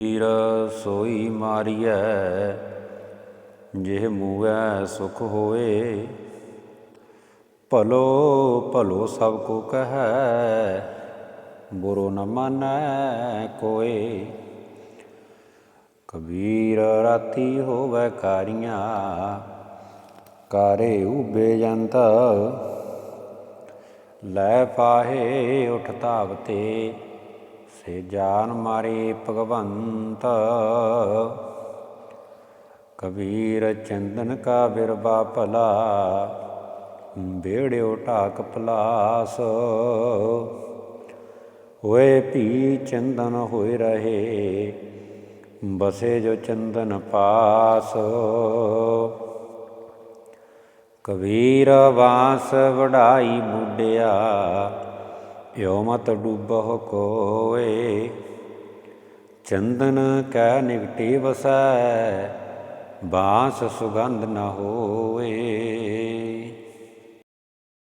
Year ਸੋਈ ਮਾਰੀਐ, ਜਿਹ ਮੂਐ ਸੁਖ ਹੋਏ ਭਲੋ ਭਲੋ ਸਭ ਕੋ ਕਹੈ, ਬੁਰੋ ਨ ਮਾਨੈ ਕੋਏ। ਕਬੀਰ ਰਾਤੀ ਹੋਵੇ ਕਾਰੀਆਂ, ਕਾਰੇ ਉਬੇ ਜੰਤ। ਲੈ ਪਾਹੇ ਉਠ ਧਾਵਤੇ ਸੇ ਜਾਨ ਮਾਰੇ ਭਗਵੰਤ। ਕਬੀਰ ਚੰਦਨ ਕਾ ਬਿਰਬਾ ਭਲਾ, ਬੇੜਿਓ ਢਾਕ ਪਲਾਸ। ਹੋਏ ਭੀ ਚੰਦਨ ਹੋਏ ਰਹੇ, ਬਸੇ ਜੋ ਚੰਦਨ ਪਾਸ। ਕਬੀਰ ਵਾਸ ਵਡਾਈ ਬੁੱਢਿਆ ਏਉ ਮਤ ਡੁੱਬਹੁ ਕੋਏ। ਚੰਦਨ ਕੈ ਨਿਕਟੀ ਵਸੈ ਬਾਸ ਸੁਗੰਧ ਨ ਹੋਏ।